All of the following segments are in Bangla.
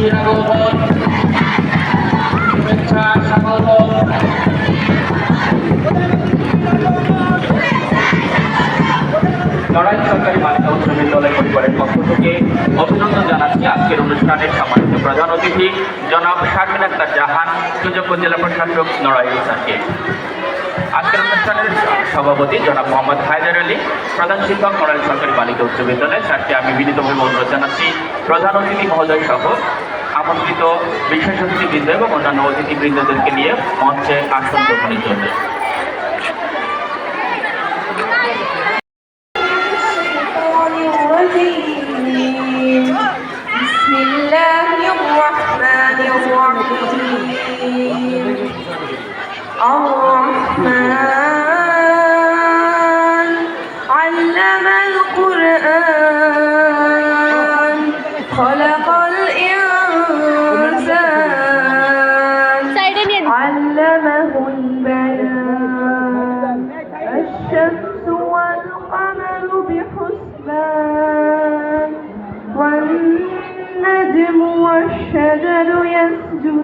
নড়াইল সরকারি বালিকা উচ্চ বিদ্যালয় পরিবারের পক্ষ থেকে অভিনন্দন জানাচ্ছি। আজকের অনুষ্ঠানের সম্মানিত প্রধান অতিথি জনাব শারমিন আক্তার জাহান, সুযোগ্য প্রশাসক নড়াইল স্যারকে। আজকের সভাপতি জনাব মোহাম্মদ হায়দার আলী, প্রধান শিক্ষক নড়াইল সরকারি বালিকা উচ্চ বিদ্যালয় স্যারকে আমি বিনীতভাবে অনুরোধ জানাচ্ছি। প্রধান অতিথি মহোদয় সহ আমন্ত্রিত বিশেষ অতিথিবৃন্দ এবং অন্যান্য অতিথিবৃন্দদেরকে নিয়ে মঞ্চে আসন গ্রহণের জন্য الشيطان الرجيم بسم الله الرحمن الرحيم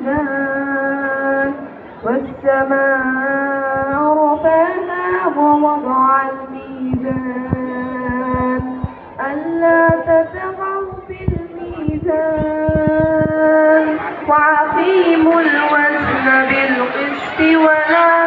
يسجدان والسماء رفعها ووضع الميزان. ألا تطغوا في الميزان. وأقيموا الوزن بالقسط ولا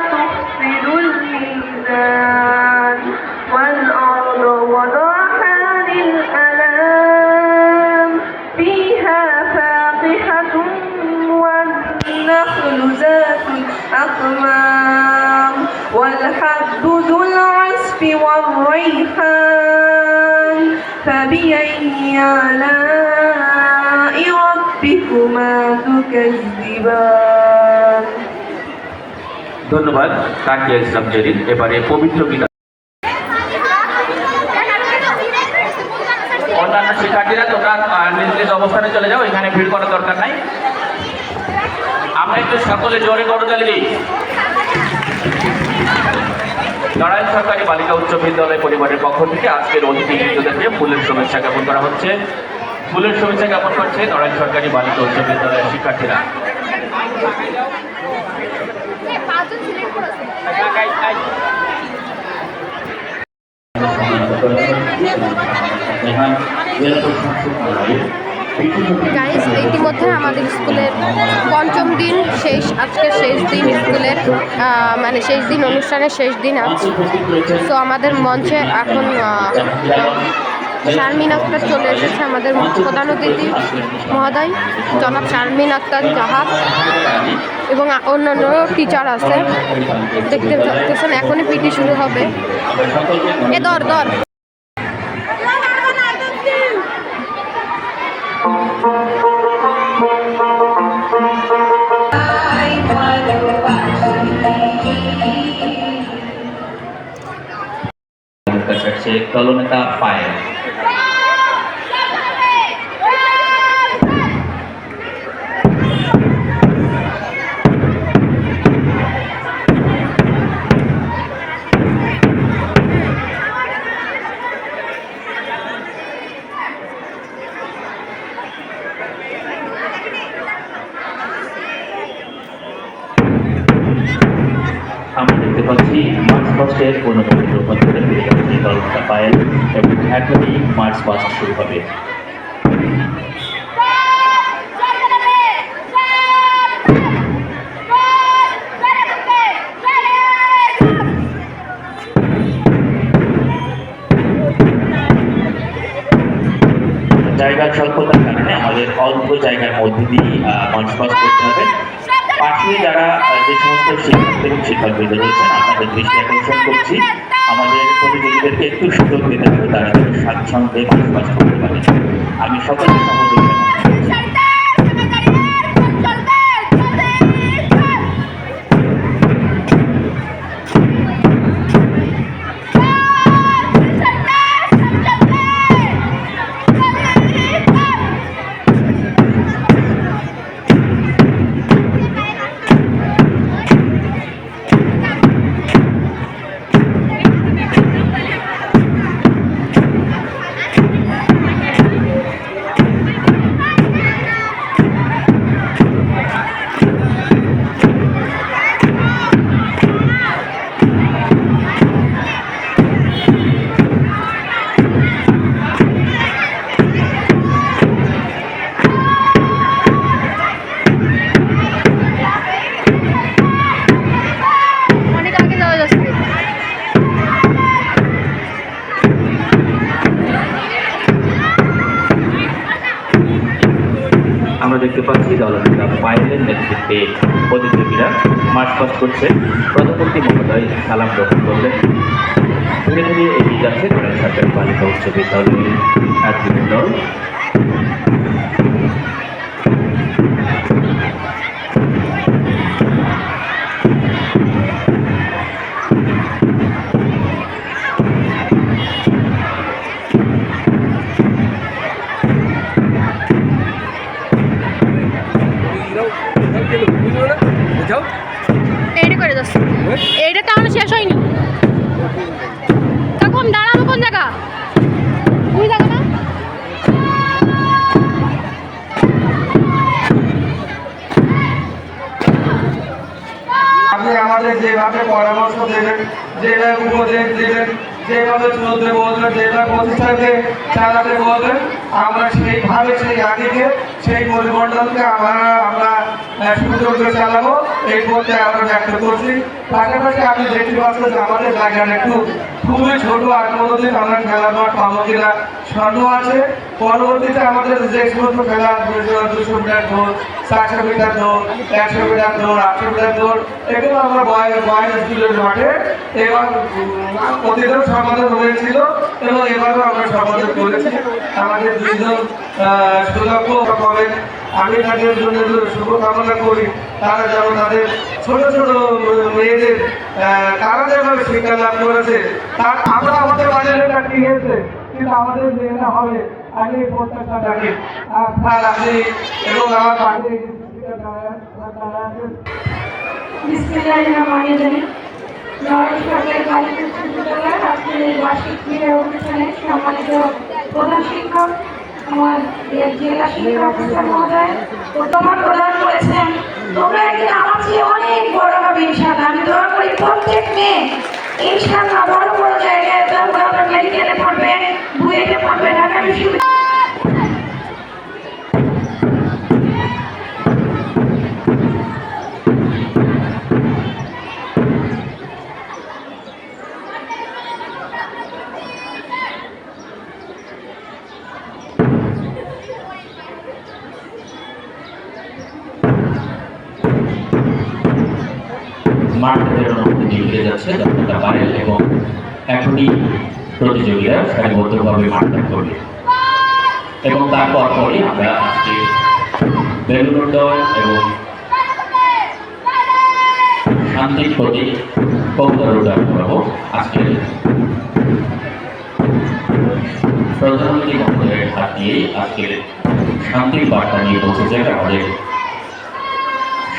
آلاء ربكما تكذبان ধন্যবাদ তাকিয়া ইসলাম জরিন এবারে পবিত্র গীতা অন্যান্য শিক্ষার্থীরা তোমরা আহ, নিজ নিজ অবস্থানে চলে যাও এখানে ভিড় করার দরকার নাই আমরা একটু সকলে জোরে করতালি দিই নড়াইল সরকারি বালিকা উচ্চ বিদ্যালয় পরিবারের পক্ষ থেকে আজকের অতিথি বৃন্দদেরকে ফুলের শুভেচ্ছা জ্ঞাপন করা হচ্ছে। ফুলের শুভেচ্ছা জ্ঞাপন করছে নড়াইল সরকারি বালিকা উচ্চ বিদ্যালয়ের শিক্ষার্থীরা। গাইস ইতিমধ্যে আমাদের স্কুলের পঞ্চম দিন, শেষ আজকে শেষ দিন স্কুলের মানে শেষ দিন অনুষ্ঠানের শেষ দিন আজ। তো আমাদের মঞ্চে এখন শারমিন আক্তার চলে এসেছে আমাদের প্রধান অতিথি মহোদয়, জনাব শারমিন আক্তার জাহাজ এবং অন্যান্য টিচার আছে। দেখতে পাচ্ছেন এখনই পিটি শুরু হবে। এ, দর দর। সে কলনেতা পায় আমরা দেখতে পাচ্ছি মার্চ পাস্টের অনুমতি রূপান্তরে ফিরে যাচ্ছে কলকাতা পায়েল এবং এখনই মার্চ পাস্ট শুরু হবে। জায়গার স্বল্পতার কারণে আমাদের অল্প জায়গার মধ্যে দিয়ে মার্চ পাস করতে হবে। পাশে যারা যে সমস্ত শিক্ষার্থী এবং শিক্ষার্থীদের রয়েছেন, আপনাদের দৃষ্টি আকর্ষণ করছি। আমাদের প্রতিযোগীদেরকে একটু সুযোগ দিতে হবে তারা যেন স্বাচ্ছন্দ্যে বসবাস করতে পারে। আমি সকলকে সহযোগিতা পায়েলের নেতৃত্বে প্রতিযোগীরা মার্চ পাস করছে। প্রধানমন্ত্রী মহোদয় সালাম গ্রহণ করলেন। ধীরে ধীরে এগিয়ে যাচ্ছে নড়াইল সরকারি বালিকা উচ্চ বিদ্যালয়ের দল de যেভাবে পরামর্শ দেবেন যেভাবে উপদেশ দেবেন, যেভাবে চলতে বলবেন যেভাবে প্রতিষ্ঠানকে চালাতে বলবেন আমরা সেইভাবে সেই আগে সেই পরিমণ্ডলকে আমরা আমরা সুন্দর চালাবো। এই করতে আমরা ব্যক্ত করছি। পাশাপাশি আপনি দেখতে পাচ্ছেন যে আমাদের জায়গাটা একটু খুবই ছোট আর কোনোদিন আমরা খেলা মাঠ পাবো সন্দেহ আছে। পরবর্তীতে আমাদের যে সমস্ত খেলা, দুশো মিটার দৌড়, চারশো মিটার দৌড়, একশো মিটার দৌড়, আটশো মিটার দৌড়, এগুলো আমরা বয়েস বয়েস স্কুলের মাঠে এবার উম, সমাধান হয়েছিল এবং এবারও আমরা সমাধান করেছি। আমি তাদের জন্য শুভকামনা করি। তারা যেন তাদের ছোট ছোট মেয়েদের তারা যেভাবে শিক্ষা লাভ করেছে তার আমরা আমাদের বাজারে কাটিয়েছে কিন্তু আমাদের মেয়েরা হবে আমি এই প্রত্যাশা রাখি। আর স্যার এবং আমার পাশে এই বার্ষিক অনুষ্ঠানে সম্মানিত প্রধান শিক্ষক, আমার জেলা শিক্ষা অফিসার মহোদয় তোমার প্রদান করেছেন। তোমরা একদিন আমার চেয়ে অনেক বড় হবে ইনশাল্লাহ আমি দোয়া প্রত্যেক মেয়ে ইনশাল্লাহ বড় বড় জায়গায় তোমরা মেডিকেলে পড়বে বুয়েটে পড়বে, ঢাকা বিশ্ববিদ্যালয় মধ্যে এগিয়ে যাচ্ছে এবং এখনই প্রতিযোগীরা সারিবদ্ধভাবে ত্যাগ করবে এবং তারপর পরই আমরা আজকে বেলুন এবং শান্তির প্রতি কবিতা রোজগার করাবো আজকে প্রধানমন্ত্রী মহোদয়ের হাত দিয়েই আজকের শান্তির বার্তা নিয়ে পৌঁছেছে আমাদের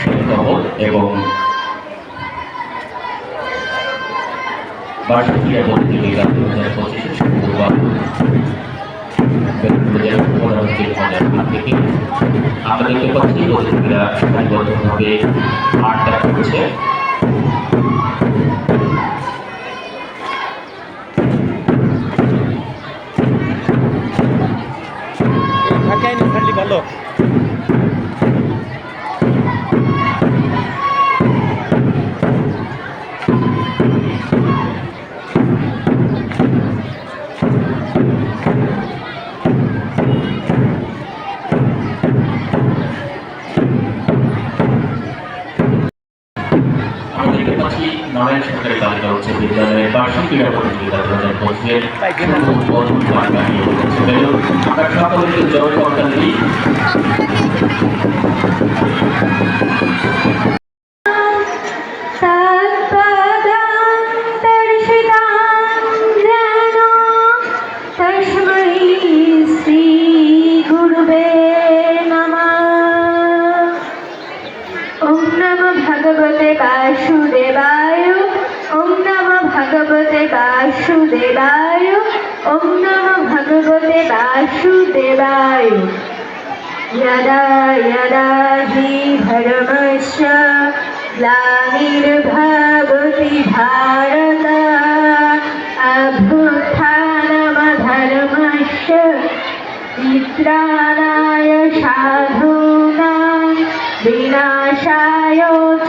শিক্ষক এবং বার্ষিক প্রতিযোগিতা দু হাজার পঁচিশে থেকে আমরা দেখতে পাচ্ছি প্রতিযোগীরা সারিবদ্ধভাবে হচ্ছে ত্যাগ করছে পঁচিশের উদ্বোধন বার্তা নিয়ে বলেছে আমরা वासुदेवाय यदा यदा हि धर्मस्य ग्लानिर्भवति भारत अभ्युत्थानमधर्मस्य मित्राणाय साधूनां विनाशाय च दुष्कृ